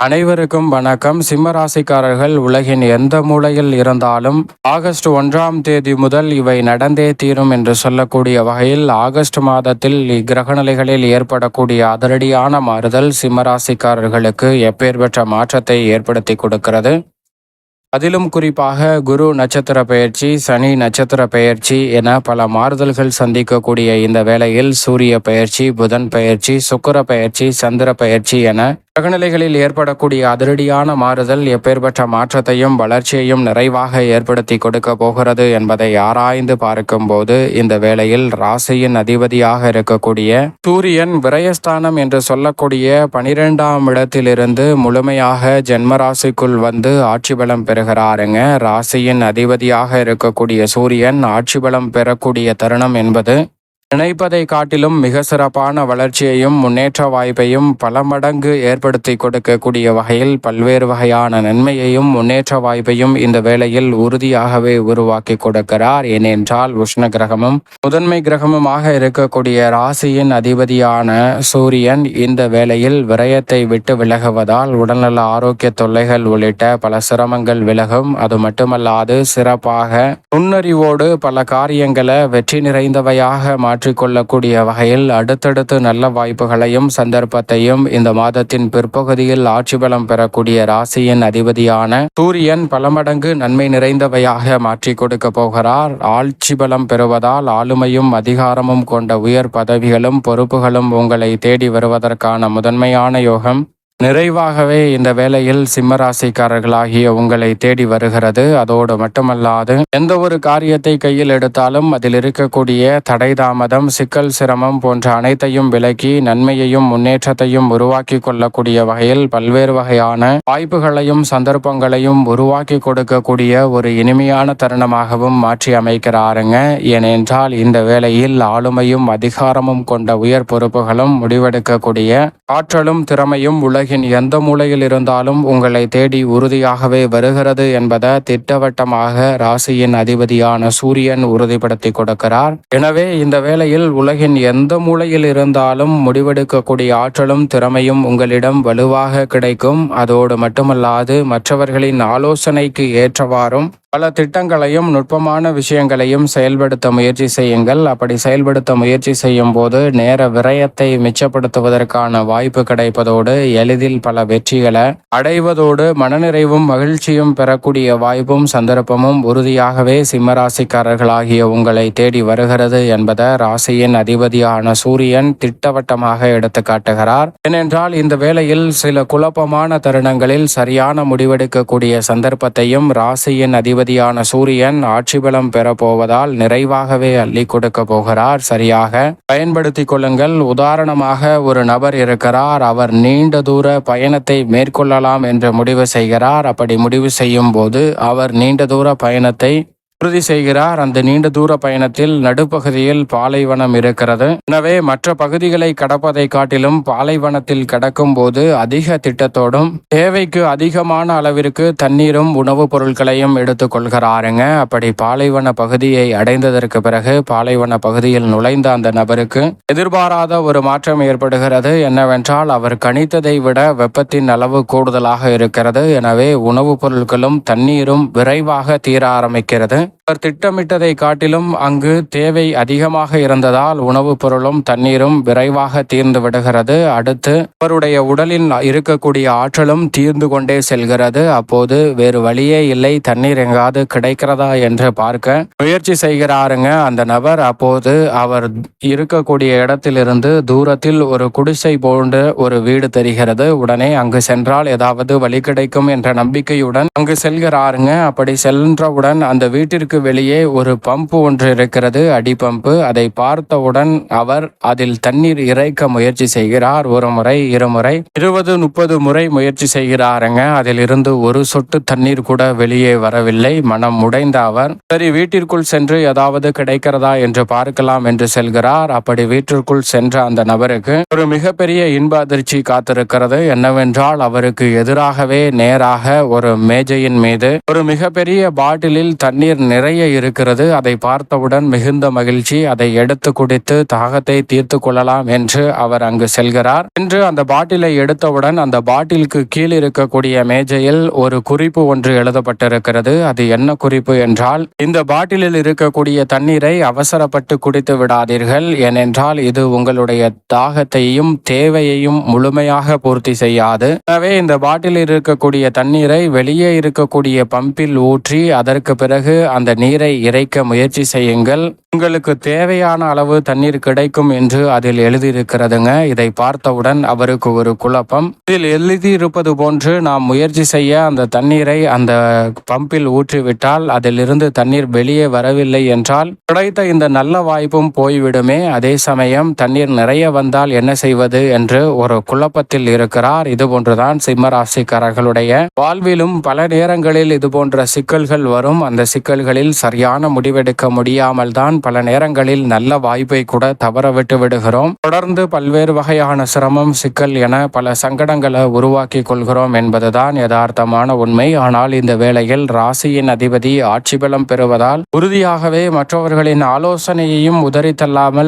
அனைவருக்கும் வணக்கம். சிம்மராசிக்காரர்கள் உலகின் எந்த மூலையில் இருந்தாலும் ஆகஸ்ட் ஒன்றாம் தேதி முதல் இவை நடந்தே தீரும் என்று சொல்லக்கூடிய வகையில் ஆகஸ்ட் மாதத்தில் இக்கிரகநிலைகளில் ஏற்படக்கூடிய அதிரடியான மாறுதல் சிம்மராசிக்காரர்களுக்கு எப்பேற்பட்ட மாற்றத்தை ஏற்படுத்தி கொடுக்கிறது. அதிலும் குறிப்பாக குரு நட்சத்திர பெயர்ச்சி சனி நட்சத்திர பெயர்ச்சி என பல மாறுதல்கள் சந்திக்கக்கூடிய இந்த வேளையில் சூரிய பெயர்ச்சி புதன் பெயர்ச்சி சுக்கர பெயர்ச்சி சந்திர பெயர்ச்சி என கிரகநிலைகளில் ஏற்படக்கூடிய அதிரடியான மாறுதல் எப்பேற்பட்ட மாற்றத்தையும் வளர்ச்சியையும் நிறைவாக ஏற்படுத்தி கொடுக்க போகிறது என்பதை ஆராய்ந்து பார்க்கும்போது இந்த வேளையில் ராசியின் அதிபதியாக இருக்கக்கூடிய சூரியன் விரயஸ்தானம் என்று சொல்லக்கூடிய பனிரெண்டாம் இடத்திலிருந்து முழுமையாக ஜென்மராசிக்குள் வந்து ஆட்சி பலம் பெறுகிறாருங்க. ராசியின் அதிபதியாக இருக்கக்கூடிய சூரியன் ஆட்சி பலம் பெறக்கூடிய தருணம் என்பது நினைப்பதை காட்டிலும் மிக சிறப்பான வளர்ச்சியையும் முன்னேற்ற வாய்ப்பையும் பல மடங்கு ஏற்படுத்தி கொடுக்கக்கூடிய வகையில் பல்வேறு வகையான நன்மையையும் முன்னேற்ற வாய்ப்பையும் இந்த வேளையில் உறுதியாகவே உருவாக்கி கொடுக்கிறார். ஏனென்றால் உஷ்ண கிரகமும் முதன்மை கிரகமுமாக இருக்கக்கூடிய ராசியின் அதிபதியான சூரியன் இந்த வேளையில் விரயத்தை விட்டு விலகுவதால் உடல்நல ஆரோக்கிய தொல்லைகள் உள்ளிட்ட பல சிரமங்கள் விலகும். அது மட்டுமல்லாது சிறப்பாக நுண்ணறிவோடு பல காரியங்களை வெற்றி நிறைந்தவையாக மாற்ற மாற்றிக்கொள்ளக்கூடிய வகையில் அடுத்தடுத்து நல்ல வாய்ப்புகளையும் சந்தர்ப்பத்தையும் இந்த மாதத்தின் பிற்பகுதியில் ஆட்சி பலம் பெறக்கூடிய ராசியின் அதிபதியான சூரியன் பல மடங்கு நன்மை நிறைந்தவையாக மாற்றி கொடுக்க போகிறார். ஆட்சி பலம் பெறுவதால் ஆளுமையும் அதிகாரமும் கொண்ட உயர் பதவிகளும் பொறுப்புகளும் உங்களை தேடி வருவதற்கான முதன்மையான யோகம். நிறைவாகவே இந்த வேளையில் சிம்மராசிக்காரர்களாகிய உங்களை தேடி வருகிறது. அதோடு மட்டுமல்லாது எந்த ஒரு காரியத்தை கையில் எடுத்தாலும் அதில் இருக்கக்கூடிய தடை தாமதம் சிக்கல் சிரமம் போன்ற அனைத்தையும் விலக்கி நன்மையையும் முன்னேற்றத்தையும் உருவாக்கி கொள்ளக்கூடிய வகையில் பல்வேறு வகையான வாய்ப்புகளையும் சந்தர்ப்பங்களையும் உருவாக்கி கொடுக்கக்கூடிய ஒரு இனிமையான தருணமாகவும் மாற்றி அமைக்கிறாருங்க. ஏனென்றால் இந்த வேளையில் ஆளுமையும் அதிகாரமும் கொண்ட உயர் பொறுப்புகளும் முடிவெடுக்கக்கூடிய ஆற்றலும் திறமையும் உலக உலகின் எந்த மூலையில் இருந்தாலும் உங்களை தேடி உறுதியாகவே வருகிறது என்பதை திட்டவட்டமாக ராசியின் அதிபதியான சூரியன் உறுதிப்படுத்தி கொடுக்கிறார். எனவே இந்த வேளையில் உலகின் எந்த மூலையில் இருந்தாலும் முடிவெடுக்கக்கூடிய ஆற்றலும் திறமையும் உங்களிடம் வலுவாக கிடைக்கும். அதோடு மட்டுமல்லாது மற்றவர்களின் ஆலோசனைக்கு ஏற்றவாறும் பல திட்டங்களையும் நுட்பமான விஷயங்களையும் செயல்படுத்த முயற்சி செய்யுங்கள். அப்படி செயல்படுத்த முயற்சி செய்யும் போது நேர விரயத்தை மிச்சப்படுத்துவதற்கான வாய்ப்பு கிடைப்பதோடு எளிதில் பல வெற்றிகளை அடைவதோடு மனநிறைவும் மகிழ்ச்சியும் பெறக்கூடிய வாய்ப்பும் சந்தர்ப்பமும் உறுதியாகவே சிம்மராசிக்காரர்களாகிய உங்களை தேடி வருகிறது என்பதை ராசியின் அதிபதியான சூரியன் திட்டவட்டமாக எடுத்து காட்டுகிறார். ஏனென்றால் இந்த வேளையில் சில குழப்பமான தருணங்களில் சரியான முடிவெடுக்கக்கூடிய சந்தர்ப்பத்தையும் ராசியின் அதிபதியான சூரியன் ஆட்சி பலம் பெறப்போவதால் நிறைவாகவே அள்ளி கொடுக்க போகிறார். சரியாக பயன்படுத்திக் கொள்ளுங்கள். உதாரணமாக ஒரு நபர் இருக்கிறார். அவர் நீண்ட தூர பயணத்தை மேற்கொள்ளலாம் என்று முடிவு செய்கிறார். அப்படி முடிவு செய்யும் போது அவர் நீண்ட தூர பயணத்தை உறுதி செய்கிறார். அந்த நீண்ட தூர பயணத்தில் நடுப்பகுதியில் பாலைவனம் இருக்கிறது. எனவே மற்ற பகுதிகளை கடப்பதை காட்டிலும் பாலைவனத்தில் கடக்கும் போது அதிக திட்டத்தோடும் தேவைக்கு அதிகமான அளவிற்கு தண்ணீரும் உணவுப் பொருட்களையும் எடுத்துக் கொள்கிறாருங்க. அப்படி பாலைவன பகுதியை அடைந்ததற்கு பிறகு பாலைவன பகுதியில் நுழைந்த அந்த நபருக்கு எதிர்பாராத ஒரு மாற்றம் ஏற்படுகிறது. என்னவென்றால் அவர் கணித்ததை விட வெப்பத்தின் அளவு கூடுதலாக இருக்கிறது. எனவே உணவுப் பொருட்களும் தண்ணீரும் விரைவாக தீர ஆரம்பிக்கிறது. அவர் திட்டமிட்டதை காட்டிலும் அங்கு தேவை அதிகமாக இருந்ததால் உணவுப் பொருளும் தண்ணீரும் விரைவாக தீர்ந்து விடுகிறது. அடுத்து அவருடைய உடலில் இருக்கக்கூடிய ஆற்றலும் தீர்ந்து கொண்டே செல்கிறது. அப்போது வேறு வழியே இல்லை. தண்ணீர் எங்காவது கிடைக்கிறதா என்று பார்க்க முயற்சி செய்கிறாருங்க. அந்த நபர் அப்போது அவர் இருக்கக்கூடிய இடத்திலிருந்து தூரத்தில் ஒரு குடிசை போன்ற ஒரு வீடு தெரிகிறது. உடனே அங்கு சென்றால் ஏதாவது வழி கிடைக்கும் என்ற நம்பிக்கையுடன் அங்கு செல்கிறாருங்க. அப்படி சென்றவுடன் அந்த வீட்டில் வீட்டிற்கு வெளியே ஒரு பம்பு ஒன்று இருக்கிறது. அடி பம்பு. அதை பார்த்தவுடன் அவர் அதில் தண்ணீர் இறைக்க முயற்சி செய்கிறார். ஒரு முறை இருமுறை இருபது முப்பது முறை முயற்சி செய்கிறாருங்க. அதில் இருந்து ஒரு சொட்டு தண்ணீர் கூட வெளியே வரவில்லை. மனம் உடைந்த அவர் சரி வீட்டிற்குள் சென்று ஏதாவது கிடைக்கிறதா என்று பார்க்கலாம் என்று செல்கிறார். அப்படி வீட்டிற்குள் சென்ற அந்த நபருக்கு ஒரு மிகப்பெரிய இன்ப அதிர்ச்சி காத்திருக்கிறது. என்னவென்றால் அவருக்கு எதிராகவே நேராக ஒரு மேஜையின் மீது ஒரு மிகப்பெரிய பாட்டிலில் தண்ணீர் நிறைய இருக்கிறது. அதை பார்த்தவுடன் மிகுந்த மகிழ்ச்சி. அதை எடுத்து குடித்து தாகத்தை தீர்த்து கொள்ளலாம் என்று அவர் அங்கு செல்கிறார். என்று அந்த பாட்டிலை எடுத்தவுடன் அந்த பாட்டிலுக்கு கீழ் இருக்கக்கூடிய மேஜையில் ஒரு குறிப்பு ஒன்று எழுதப்பட்டிருக்கிறது. அது என்ன குறிப்பு என்றால் இந்த பாட்டிலில் இருக்கக்கூடிய தண்ணீரை அவசரப்பட்டு குடித்து விடாதீர்கள். ஏனென்றால் இது உங்களுடைய தாகத்தையும் தேவையையும் முழுமையாக பூர்த்தி செய்யாது. எனவே இந்த பாட்டிலில் இருக்கக்கூடிய தண்ணீரை வெளியே இருக்கக்கூடிய பம்பில் ஊற்றி அதற்கு பிறகு அந்த நீரை இறைக்க முயற்சி செய்யுங்கள். உங்களுக்கு தேவையான அளவு தண்ணீர் கிடைக்கும் என்று அதில் எழுதியிருக்கிறதுங்க. இதை பார்த்தவுடன் அவருக்கு ஒரு குழப்பம். இதில் எழுதியிருப்பது போன்று நாம் முயற்சி செய்ய அந்த தண்ணீரை அந்த பம்பில் ஊற்றிவிட்டால் அதிலிருந்து தண்ணீர் வெளியே வரவில்லை என்றால் கிடைத்த இந்த நல்ல வாய்ப்பும் போய்விடுமே. அதே சமயம் தண்ணீர் நிறைய வந்தால் என்ன செய்வது என்று ஒரு குழப்பத்தில் இருக்கிறார். இது போன்றுதான் சிம்ம ராசிக்காரர்களுடைய வாழ்விலும் பல நேரங்களில் இது போன்ற சிக்கல்கள் வரும். அந்த சிக்கல்களில் சரியான முடிவெடுக்க முடியாமல் தான் பல நேரங்களில் நல்ல வாய்ப்பை கூட தவற விட்டு விடுகிறோம். தொடர்ந்து பல்வேறு வகையான சிரமம் சிக்கல் என பல சங்கடங்களை உருவாக்கி கொள்கிறோம் என்பதுதான் யதார்த்தமான உண்மை. ஆனால் இந்த வேளையில் ராசியின் அதிபதி ஆட்சி பலம் பெறுவதால் உறுதியாகவே மற்றவர்களின் ஆலோசனையையும் உதறி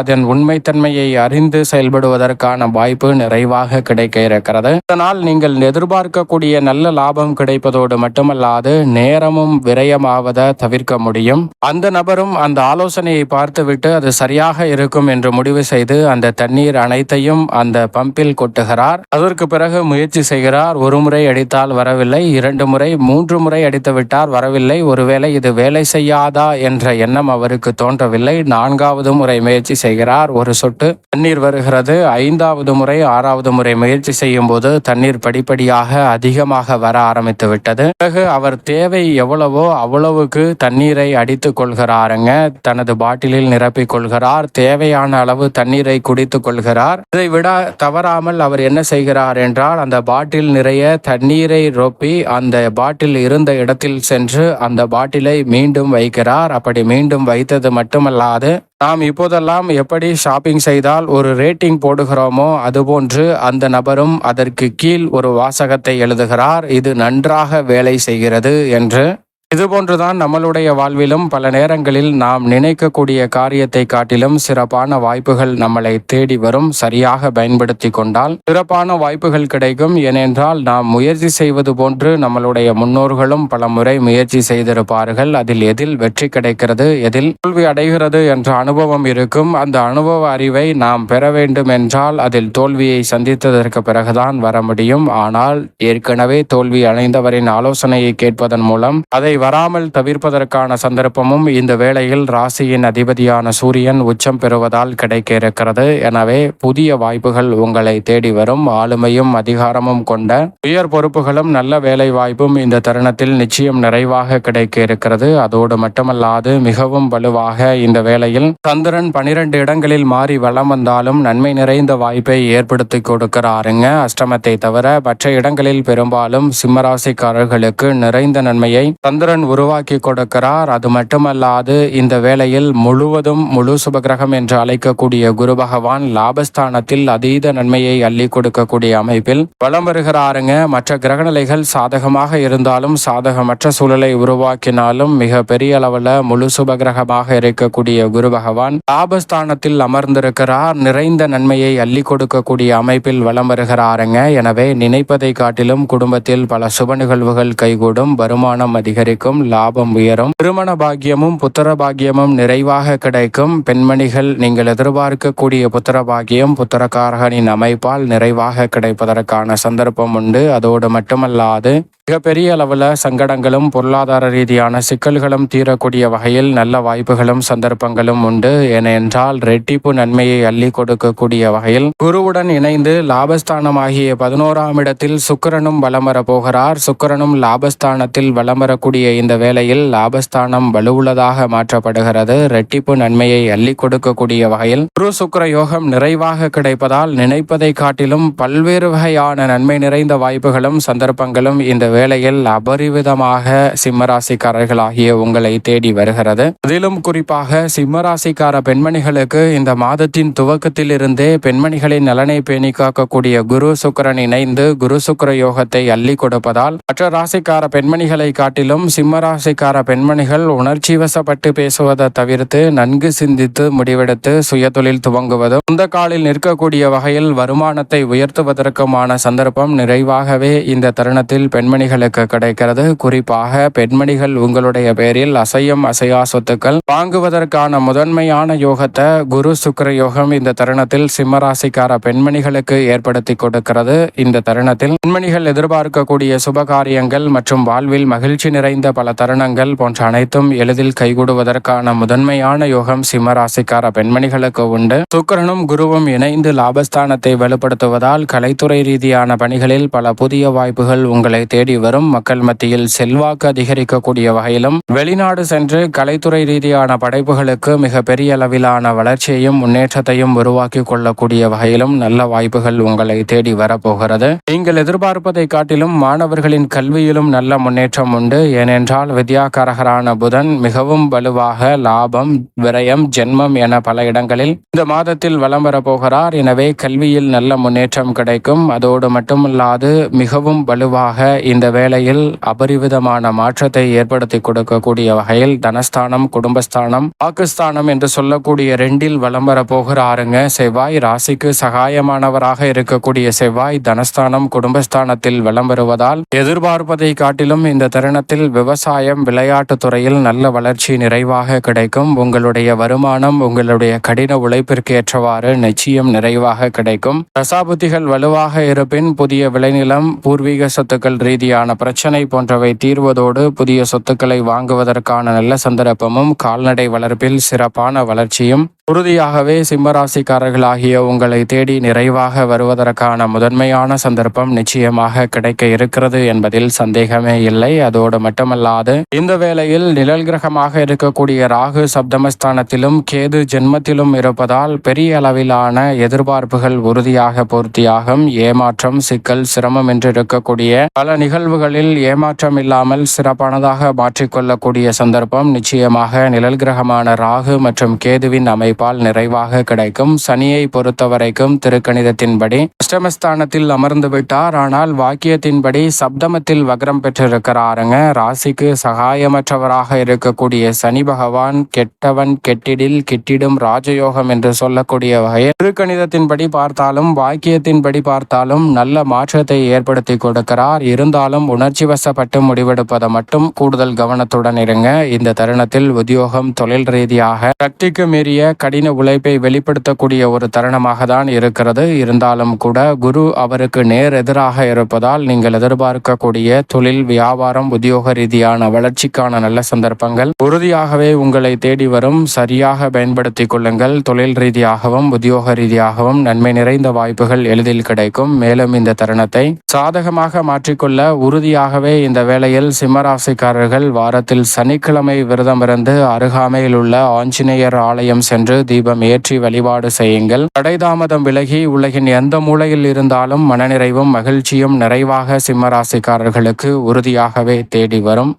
அதன் உண்மைத்தன்மையை அறிந்து செயல்படுவதற்கான வாய்ப்பு நிறைவாக கிடைக்க இருக்கிறது. இதனால் நீங்கள் எதிர்பார்க்கக்கூடிய நல்ல லாபம் கிடைப்பதோடு மட்டுமல்லாது நேரமும் விரயமாவதை தவிர்க்க முடியும். அந்த நபரும் அந்த ஆலோசனை யோசனையை பார்த்துவிட்டு அது சரியாக இருக்கும் என்று முடிவு செய்து அந்த தண்ணீர் அனைத்தையும் அந்த பம்பில் கொட்டுகிறார். அதற்கு பிறகு முயற்சி செய்கிறார். ஒரு முறை அடித்தால் வரவில்லை இரண்டு முறை மூன்று முறை அடித்து விட்டார் வரவில்லை. ஒருவேளை இது வேலை செய்யாதா என்ற எண்ணம் அவருக்கு தோன்றவில்லை. நான்காவது முறை முயற்சி செய்கிறார். ஒரு சொட்டு தண்ணீர் வருகிறது. ஐந்தாவது முறை ஆறாவது முறை முயற்சி செய்யும் போது தண்ணீர் படிப்படியாக அதிகமாக வர ஆரம்பித்து விட்டது. பிறகு அவர் தேவை எவ்வளவோ அவ்வளவுக்கு தண்ணீரை அடித்துக் கொள்கிறாருங்க. தனது பாட்டிலில் நிரப்பிக் கொள்கிறார். தேவையான அளவு தண்ணீரை குடித்துக் கொள்கிறார். இதை விட தவறாமல் அவர் என்ன செய்கிறார் என்றால் அந்த பாட்டில் நிறைய தண்ணீரை ரொப்பி அந்த பாட்டில் இருந்த இடத்தில் சென்று அந்த பாட்டிலை மீண்டும் வைக்கிறார். அப்படி மீண்டும் வைத்தது மட்டுமல்லாது நாம் இப்போதெல்லாம் எப்படி ஷாப்பிங் செய்தால் ஒரு ரேட்டிங் போடுகிறோமோ அதுபோன்று அந்த நபரும் அதற்கு கீழ் ஒரு வாசகத்தை எழுதுகிறார். இது நன்றாக வேலை செய்கிறது என்று இதுபோன்றுதான் நம்மளுடைய வாழ்விலும் பல நேரங்களில் நாம் நினைக்கக்கூடிய காரியத்தை காட்டிலும் சிறப்பான வாய்ப்புகள் நம்மளை தேடி வரும் சரியாக பயன்படுத்தி கொண்டால் சிறப்பான வாய்ப்புகள் கிடைக்கும். ஏனென்றால் நாம் முயற்சி செய்வது போன்று நம்மளுடைய முன்னோர்களும் பல முறை முயற்சி செய்திருப்பார்கள். அதில் எதில் வெற்றி கிடைக்கிறது எதில் தோல்வி அடைகிறது என்ற அனுபவம் இருக்கும். அந்த அனுபவ அறிவை நாம் பெற வேண்டும் என்றால் அதில் தோல்வியை சந்தித்ததற்கு பிறகுதான் வர முடியும். ஆனால் ஏற்கனவே தோல்வி அடைந்தவரின் ஆலோசனையை கேட்பதன் மூலம் அதை வராமல் தவிர்ப்பதற்கான சந்தர்ப்பமும் இந்த வேளையில் ராசியின் அதிபதியான சூரியன் உச்சம் பெறுவதால் கிடைக்க இருக்கிறது எனவே புதிய வாய்ப்புகள் உங்களை தேடி வரும். ஆளுமையும் அதிகாரமும் கொண்ட உயர் பொறுப்புகளும் நல்ல வேலை வாய்ப்பும் இந்த தருணத்தில் நிச்சயம் நிறைவாக கிடைக்க இருக்கிறது அதோடு மட்டுமல்லாது மிகவும் வலுவாக இந்த வேளையில் சந்திரன் பனிரெண்டு இடங்களில் மாறி வளம் வந்தாலும் நன்மை நிறைந்த வாய்ப்பை ஏற்படுத்தி கொடுக்கிறாருங்க. அஷ்டமத்தை தவிர மற்ற இடங்களில் பெரும்பாலும் சிம்மராசிக்காரர்களுக்கு நிறைந்த நன்மையை சந்திர சந்திரன் உருவாக்கி கொடுக்கிறார். அது மட்டுமல்லாது இந்த வேளையில் முழுவதும் முழு சுபகிரகம் என்று அழைக்கக்கூடிய குரு பகவான் லாபஸ்தானத்தில் அதீத நன்மையை அள்ளி கொடுக்கக்கூடிய அமைப்பில் வலம் வருகிறாருங்க. மற்ற கிரகநிலைகள் சாதகமாக இருந்தாலும் சாதகமற்ற சூழலை உருவாக்கினாலும் மிக பெரிய அளவில் முழு சுபகிரகமாக இருக்கக்கூடிய குரு பகவான் லாபஸ்தானத்தில் அமர்ந்திருக்கிறார். நிறைந்த நன்மையை அள்ளி கொடுக்கக்கூடிய அமைப்பில் வலம் வருகிறாருங்க. எனவே நினைப்பதை காட்டிலும் குடும்பத்தில் பல சுப நிகழ்வுகள் கைகூடும். வருமானம் அதிகரிக்கும். லாபம் உயரும். திருமண பாக்கியமும் புத்திர பாக்கியமும் நிறைவாக கிடைக்கும். பெண்மணிகள் நீங்கள் எதிர்பார்க்கக்கூடிய புத்திர பாக்கியம் புத்திரக்காரகனின் அமைப்பால் நிறைவாக கிடைப்பதற்கான சந்தர்ப்பம் உண்டு. அதோடு மட்டுமல்லாது மிகப்பெரிய அளவில் சங்கடங்களும் பொருளாதார ரீதியான சிக்கல்களும் தீரக்கூடிய வகையில் நல்ல வாய்ப்புகளும் சந்தர்ப்பங்களும் உண்டு. ஏனென்றால் ரெட்டிப்பு நன்மையை அள்ளி கொடுக்கக்கூடிய வகையில் குருவுடன் இணைந்து லாபஸ்தானமாகிய பதினோராம் இடத்தில் சுக்கரனும் வலம் வரப்போகிறார் போகிறார். லாபஸ்தானத்தில் வலம் வரக்கூடிய இந்த வேளையில் லாபஸ்தானம் வலுவுள்ளதாக மாற்றப்படுகிறது. ரெட்டிப்பு நன்மையை அள்ளி கொடுக்கக்கூடிய வகையில் குரு சுக்கர யோகம் நிறைவாக கிடைப்பதால் நினைப்பதை காட்டிலும் பல்வேறு வகையான நன்மை நிறைந்த வாய்ப்புகளும் சந்தர்ப்பங்களும் இந்த வேளையில் அபரிவிதமாக சிம்மராசிக்காரர்களாகிய உங்களை தேடி வருகிறது. அதிலும் குறிப்பாக சிம்மராசிக்கார பெண்மணிகளுக்கு இந்த மாதத்தின் துவக்கத்தில் இருந்தே பெண்மணிகளின் நலனை பேணி காக்கக்கூடிய குரு சுக்கரன் இணைந்து குரு சுக்கர யோகத்தை அள்ளி கொடுப்பதால் மற்ற ராசிக்கார பெண்மணிகளை காட்டிலும் சிம்மராசிக்கார பெண்மணிகள் உணர்ச்சி வசப்பட்டு பேசுவதை தவிர்த்து நன்கு சிந்தித்து முடிவெடுத்து சுயதொழில் துவங்குவதும் இந்த காலில் நிற்கக்கூடிய வகையில் வருமானத்தை உயர்த்துவதற்குமான சந்தர்ப்பம் நிறைவாகவே இந்த தருணத்தில் பெண்மணி பெண்மணிகளுக்கு கிடைக்கிறது. குறிப்பாக பெண்மணிகள் உங்களுடைய பேரில் அசையும் அசையா சொத்துக்கள் வாங்குவதற்கான முதன்மையான யோகத்தை குரு சுக்கர யோகம் இந்த தருணத்தில் சிம்மராசிக்கார பெண்மணிகளுக்கு ஏற்படுத்தி கொடுக்கிறது. இந்த தருணத்தில் பெண்மணிகள் எதிர்பார்க்கக்கூடிய சுபகாரியங்கள் மற்றும் வாழ்வில் மகிழ்ச்சி நிறைந்த பல தருணங்கள் போன்ற அனைத்தும் எளிதில் கைகூடுவதற்கான முதன்மையான யோகம் சிம்மராசிக்கார பெண்மணிகளுக்கு உண்டு. சுக்கிரனும் குருவும் இணைந்து லாபஸ்தானத்தை வலுப்படுத்துவதால் கலைத்துறை ரீதியான பணிகளில் பல புதிய வாய்ப்புகள் உங்களை தேடி தேடி வரும். மக்கள் மத்தியில் செல்வாக்கு அதிகரிக்கக்கூடிய வகையிலும் வெளிநாடு சென்று கலைத்துறை ரீதியான படைப்புகளுக்கு மிக பெரிய அளவிலான வளர்ச்சியையும் முன்னேற்றத்தையும் உருவாக்கி கொள்ளக்கூடிய வகையிலும் நல்ல வாய்ப்புகள் உங்களை தேடி வரப்போகிறது. நீங்கள் எதிர்பார்ப்பதை காட்டிலும் மாணவர்களின் கல்வியிலும் நல்ல முன்னேற்றம் உண்டு. ஏனென்றால் வித்யாகாரகரான புதன் மிகவும் வலுவாக லாபம் விரயம் ஜென்மம் என பல இடங்களில் இந்த மாதத்தில் வலம் வரப்போகிறார் எனவே கல்வியில் நல்ல முன்னேற்றம் கிடைக்கும். அதோடு மட்டுமல்லாது மிகவும் வலுவாக இந்த வேளையில் அபரிவிதமான மாற்றத்தை ஏற்படுத்தி கொடுக்கக்கூடிய வகையில் தனஸ்தானம் குடும்பஸ்தானம் பாகிஸ்தானம் என்று சொல்லக்கூடிய ரெண்டில் வலம் வர போகிறாருங்க. செவ்வாய் ராசிக்கு சகாயமானவராக இருக்கக்கூடிய செவ்வாய் தனஸ்தானம் குடும்பஸ்தானத்தில் வலம் வருவதால் எதிர்பார்ப்பதை காட்டிலும் இந்த தருணத்தில் விவசாயம் விளையாட்டு துறையில் நல்ல வளர்ச்சி நிறைவாக கிடைக்கும். உங்களுடைய வருமானம் உங்களுடைய கடின உழைப்பிற்கு ஏற்றவாறு நிச்சயம் நிறைவாக கிடைக்கும். ரசாபுத்திகள் வலுவாக இருப்பின் புதிய விளைநிலம் பூர்வீக சொத்துக்கள் ரீதியாக ரீதியான பிரச்சனை போன்றவை தீர்வதோடு புதிய சொத்துக்களை வாங்குவதற்கான நல்ல சந்தர்ப்பமும் கால்நடை வளர்ப்பில் சிறப்பான வளர்ச்சியும் உறுதியாகவே சிம்மராசிக்காரர்களாகிய உங்களை தேடி நிறைவாக வருவதற்கான முதன்மையான சந்தர்ப்பம் நிச்சயமாக கிடைக்க இருக்கிறது என்பதில் சந்தேகமே இல்லை. அதோடு மட்டுமல்லாது இந்த வேளையில் நிழல் கிரகமாக இருக்கக்கூடிய ராகு சப்தமஸ்தானத்திலும் கேது ஜென்மத்திலும் இருப்பதால் பெரிய அளவிலான எதிர்பார்ப்புகள் உறுதியாக பூர்த்தியாகும். ஏமாற்றம் சிக்கல் சிரமம் என்று இருக்கக்கூடிய பல நிகழ்வுகளில் ஏமாற்றம் இல்லாமல் சிறப்பானதாக மாற்றிக்கொள்ளக்கூடிய சந்தர்ப்பம் நிச்சயமாக நிழல் கிரகமான ராகு மற்றும் கேதுவின் உழைப்பால் நிறைவாக கிடைக்கும். சனியை பொறுத்தவரைக்கும் திருக்கணிதத்தின்படி அஷ்டமஸ்தானத்தில் அமர்ந்து விட்டார். ஆனால் வாக்கியத்தின்படி சப்தமத்தில் வக்ரம் பெற்றிருக்கிறாருங்க. ராசிக்கு சகாயமற்றவராக இருக்கக்கூடிய சனி பகவான் கெட்டவன் கெட்டிடில் கெட்டிடும் ராஜயோகம் என்று சொல்லக்கூடிய வகையில் திருக்கணிதத்தின்படி பார்த்தாலும் வாக்கியத்தின்படி பார்த்தாலும் நல்ல மாற்றத்தை ஏற்படுத்தி கொடுக்கிறார். இருந்தாலும் உணர்ச்சி வசப்பட்டு முடிவெடுப்பதை மட்டும் கூடுதல் கவனத்துடன் இருங்க. இந்த தருணத்தில் உத்தியோகம் தொழில் ரீதியாக சக்திக்கு மீறிய கடின உழைப்பை வெளிப்படுத்தக்கூடிய ஒரு தருணமாக தான் இருக்கிறது. இருந்தாலும் கூட குரு அவருக்கு நேர் எதிராக இருப்பதால் நீங்கள் எதிர்பார்க்கக்கூடிய தொழில் வியாபாரம் உத்தியோக ரீதியான வளர்ச்சிக்கான நல்ல சந்தர்ப்பங்கள் உறுதியாகவே உங்களை தேடி வரும். சரியாக பயன்படுத்திக் கொள்ளுங்கள். தொழில் ரீதியாகவும் உத்தியோக ரீதியாகவும் நன்மை நிறைந்த வாய்ப்புகள் எளிதில் கிடைக்கும். மேலும் இந்த தருணத்தை சாதகமாக மாற்றிக்கொள்ள உறுதியாகவே இந்த வேளையில் சிம்மராசிக்காரர்கள் வாரத்தில் சனிக்கிழமை விரதமிருந்து அருகாமையில் உள்ள ஆஞ்சநேயர் ஆலயம் சென்று சென்று தீபம் ஏற்றி வழிபாடு செய்யுங்கள். தடைதாமதம் விலகி உலகின் எந்த மூலையில் இருந்தாலும் மனநிறைவும் மகிழ்ச்சியும் நிறைவாக சிம்மராசிக்காரர்களுக்கு உறுதியாகவே தேடி வரும்.